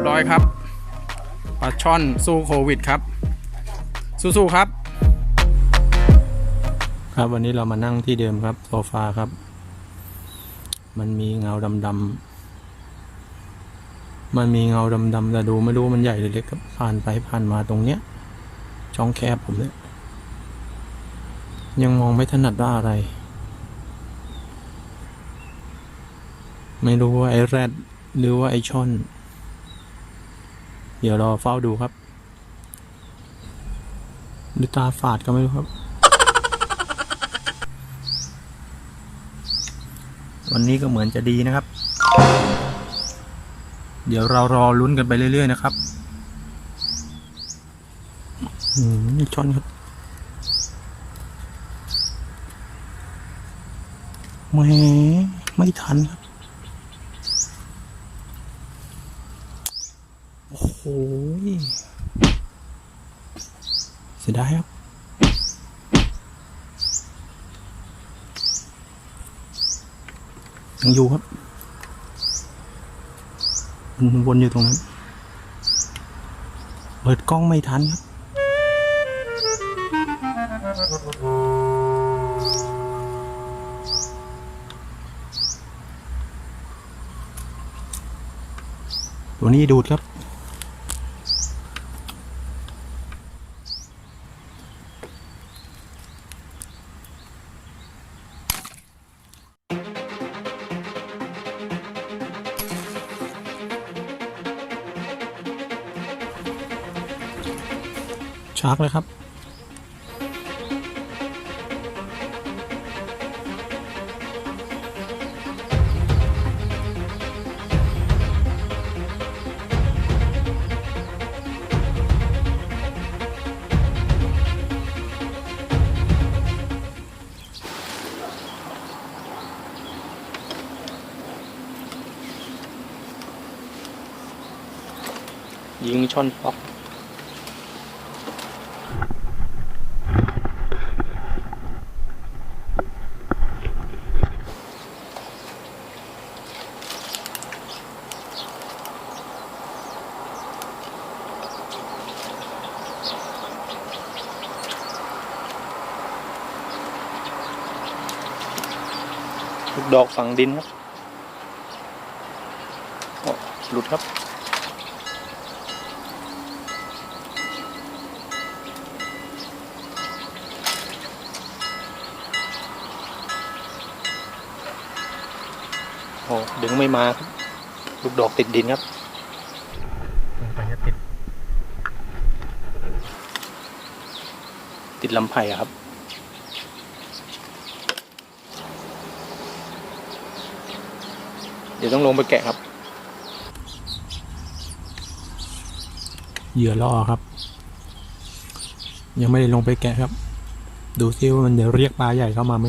บร้อยครับปลาช่อนสู้โควิดครับ สู้ๆครับ ครับวันนี้เรามานั่งที่เดิมครับโซฟาครับ มันมีเงาดำๆมันมีเงาดำๆแต่ดูไม่รู้มันใหญ่หรือเล็กครับผ่านไปผ่านมาตรงเนี้ย ช่องแคบผมเนี่ยยังมองไม่ถนัดว่าอะไร ไม่รู้ว่าไอ้แรดหรือว่าไอ้ช่อน เดี๋ยวรอเฝ้าดูครับหรือตาฝาดก็ไม่รู้ครับ วันนี้ก็เหมือนจะดีนะครับ เดี๋ยวเรารอลุ้นกันไปเรื่อย ๆ นะครับอืมนี่ช่อนครับแหมไม่ทันครับ โอ้โห เสียดายครับยังอยู่ครับมันวนอยู่ตรงนั้น เปิดกล้องไม่ทันครับ ตัวนี้ดูดครับ ชาร์กเลยครับ ยิงช่อนป๊อก ลูกดอกฝังดินครับโอ้หลุดครับโอ้ดึงไม่มาครับลูกดอกติดดินครับลงไปจะติด ติดลำไผ่อะครับ เดี๋ยวต้องลงไปแกะครับ เหยื่อล่อครับ ยังไม่ได้ลงไปแกะครับ ดูซิว่ามันจะเรียกปลาใหญ่เข้ามาไหม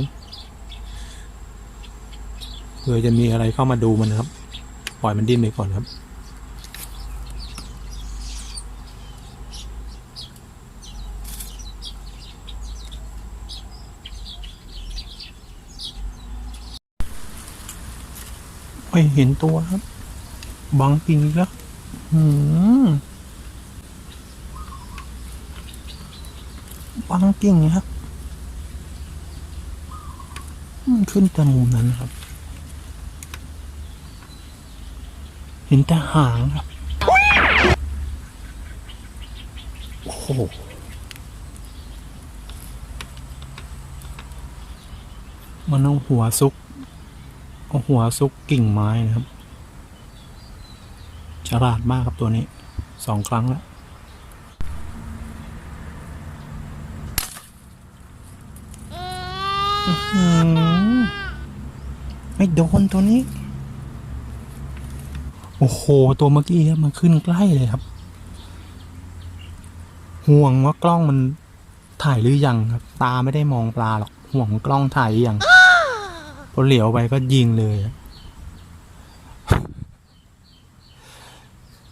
เผื่อจะมีอะไรเข้ามาดูมันนะครับ ปล่อยมันดิ้นไปก่อนครับ ไม่เห็นตัวครับ บังปิงอีกแล้วหืมบังกิ่งครับขึ้นแต่มุมนั้นครับ เห็นแต่หางครับ โอ้โหมันเอาหัวซุก เอาหัวซุกกิ่งไม้นะครับ ฉลาดมากครับตัวนี้สองครั้งแล้วไม่โดนตัวนี้ โอ้โห ตัวเมื่อกี้มันขึ้นใกล้เลยครับ ห่วงว่ากล้องมันถ่ายหรือยังครับ ตาไม่ได้มองปลาหรอก ห่วงกล้องถ่ายอยัง พอเหลียวไปก็ยิงเลย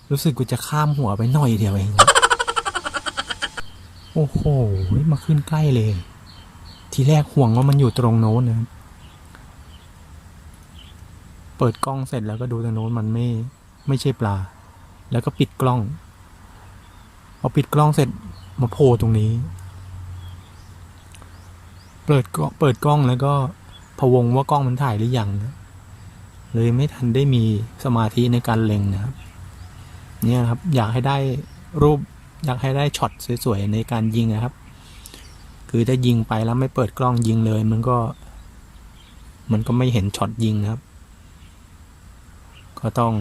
รู้สึกกูจะข้ามหัวไปหน่อยเดียวเอง โอ้โห มาขึ้นใกล้เลย ทีแรกห่วงว่ามันอยู่ตรงโน้นนะ เปิดกล้องเสร็จแล้วก็ดูตรงโน้นมันไม่ ไม่ใช่ปลา แล้วก็ปิดกล้อง พอปิดกล้องเสร็จมาโผล่ตรงนี้ เปิดกล้องเปิดกล้องแล้วก็ พะวงว่ากล้องมันถ่ายหรือยังนะเลยไม่ทันได้มีสมาธิในการเล็งนะครับ เนี่ยครับอยากให้ได้รูปอยากให้ได้ช็อตสวยๆในการยิงนะครับ คือถ้ายิงไปแล้วไม่เปิดกล้องยิงเลย มันก็ มันก็ไม่เห็นช็อตยิงนะครับ ก็ต้อง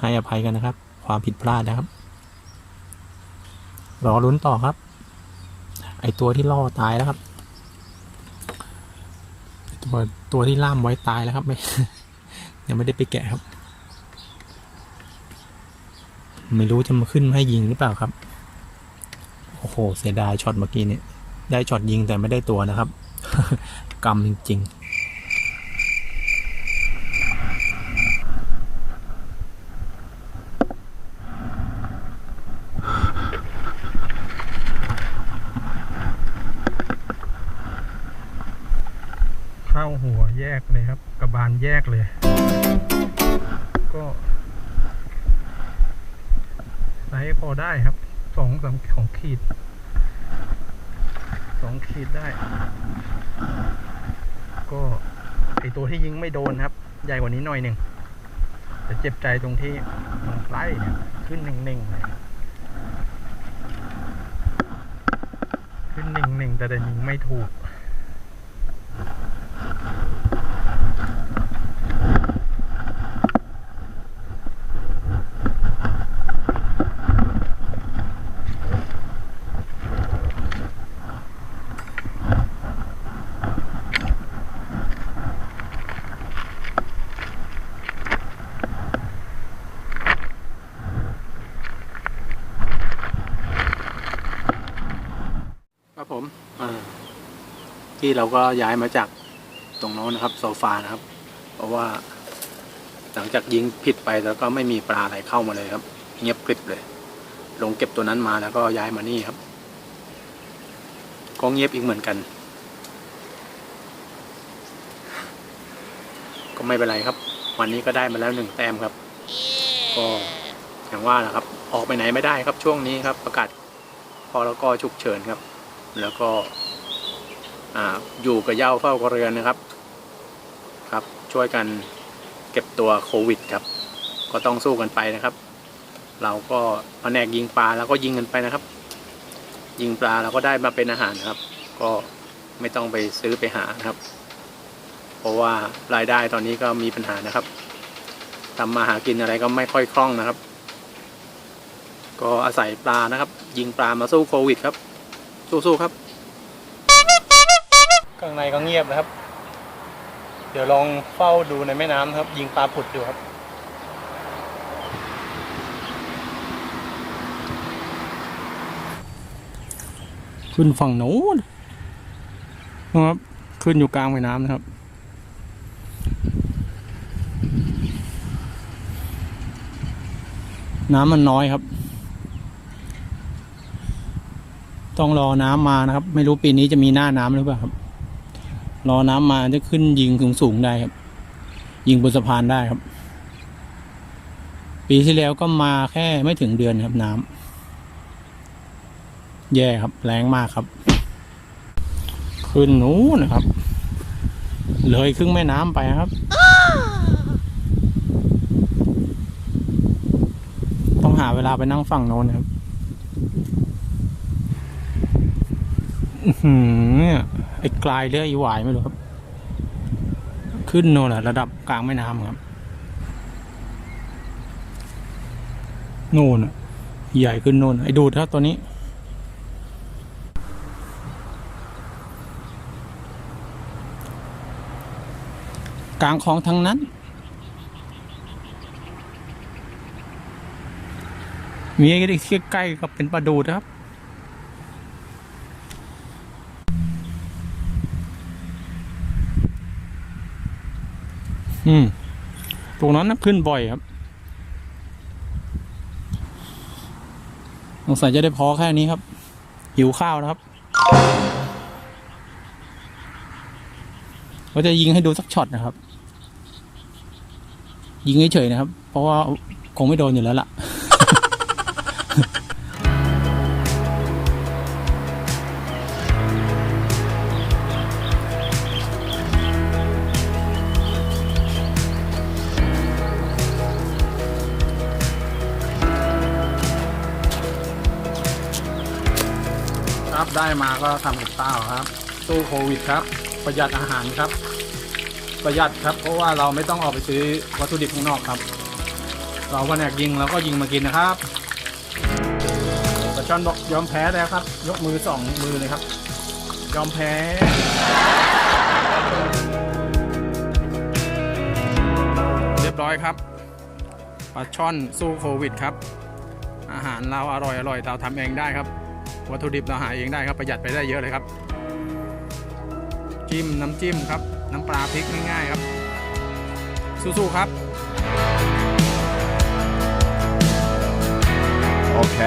ให้อภัยกันนะครับ ความผิดพลาดนะครับรอลุ้นต่อครับ ไอตัวที่ล่อตายแล้วครับ ตัวตัวที่ล่ามไว้ตายแล้วครับไม่ยังไม่ได้ไปแกะครับ ไม่รู้จะมาขึ้นมาให้ยิงหรือเปล่าครับ โอ้โห เสียดายช็อตเมื่อกี้เนี่ยได้ช็อตยิงแต่ไม่ได้ตัวนะครับ กรรมจริงๆ เข้าหัวแยกเลยครับ กระบาลแยกเลย ก็ไซส์พอได้ครับสองสามของขีดสองขีดได้ ก็ไอตัวที่ยิงไม่โดนครับ ใหญ่กว่านี้หน่อยหนึ่งแต่เจ็บใจตรงที่มันใกล้เนี่ยขึ้นหนึ่งๆเลยขึ้นหนึ่งๆแต่งแต่ยิงไม่ถูก ครับผมอ่า ที่เราก็ย้ายมาจากตรงโน้นนะครับโซฟานะครับ เพราะว่าหลังจากยิงผิดไปแล้วก็ไม่มีปลาอะไรเข้ามาเลยครับ เงียบกริบเลย ลงเก็บตัวนั้นมาแล้วก็ย้ายมานี่ครับก็เงียบอีกเหมือนกัน ก็ไม่เป็นไรครับ วันนี้ก็ได้มาแล้วหนึ่งแต้มครับ ก็อย่างว่าแหละครับ ออกไปไหนไม่ได้ครับช่วงนี้ครับ ประกาศพอแล้วก็ฉุกเฉินครับ แล้วก็ ออยู่กับเย้าเฝ้ากระเรือนนะครับครับ ช่วยกันเก็บตัวโควิดครับ ก็ต้องสู้กันไปนะครับ เราก็แผนกยิงปลาแล้วก็ยิงกันไปนะครับ ยิงปลาเราก็ได้มาเป็นอาหารครับ ก็ไม่ต้องไปซื้อไปหานะครับ เพราะว่ารายได้ตอนนี้ก็มีปัญหานะครับทำมาหากินอะไรก็ไม่ค่อยคล่องนะครับ ก็อาศัยปลานะครับ ยิงปลามาสู้โควิดครับ สู้ๆครับ ข้างในก็เงียบนะครับ เดี๋ยวลองเฝ้าดูในแม่น้ำครับ ยิงปลาผุดดูครับขึ้นฝั่งโน้นนะครับ ขึ้นอยู่กลางแม่น้ำนะครับ น้ำมันน้อยครับ ต้องรอน้ำมานะครับ ไม่รู้ปีนี้จะมีหน้าน้ำหรือเปล่าครับ รอน้ำมาจะขึ้นยิงสูงสูงได้ครับ ยิงบนสะพานได้ครับ ปีที่แล้วก็มาแค่ไม่ถึงเดือนครับน้ำแย่ครับแรงมากครับ ขึ้นนู้นนะครับ เลยครึ่งแม่น้ำไปครับ ต้องหาเวลาไปนั่งฝั่งโน้นครับ อื้อหือ อ้กลายเรือไอ้หวายไม่รู้ครับ ขึ้นโน่นแหละระดับกลางแม่น้ำครับโน่นใหญ่ขึ้นโน่นไอ้ดูดครับตัวนี้กลางคลองทั้งนั้น มีไอ้ที่ใกล้ๆกับเป็นปลาดูดครับ อืมตรงนั้นนะขึ้นบ่อยครับสงสัยจะได้พอแค่นี้ครับ หิวข้าวนะครับก็จะยิงให้ดูสักช็อตนะครับ ยิงเฉยๆนะครับ เพราะว่าคงไม่โดนอยู่แล้วล่ะ ก็ทำกับข้าวครับสู้โควิดครับ ประหยัดอาหารครับ ประหยัดครับ เพราะว่าเราไม่ต้องออกไปซื้อวัตถุดิบข้างนอกครับ เราวันแอกยิงเราก็ยิงมากินนะครับปลาช่อนบอกยอมแพ้แล้วครับ ยกมือสองมือเลยครับ ยอมแพ้เรียบร้อยครับปลาช่อนสู้โควิดครับ อาหารเราอร่อยอร่อยเราทำเองได้ครับ วัตถุดิบเราหาเองได้ครับประหยัดไปได้เยอะเลยครับ จิ้มน้ำจิ้มครับ น้ำปลาพริกง่ายๆครับ สู้ๆครับโอเค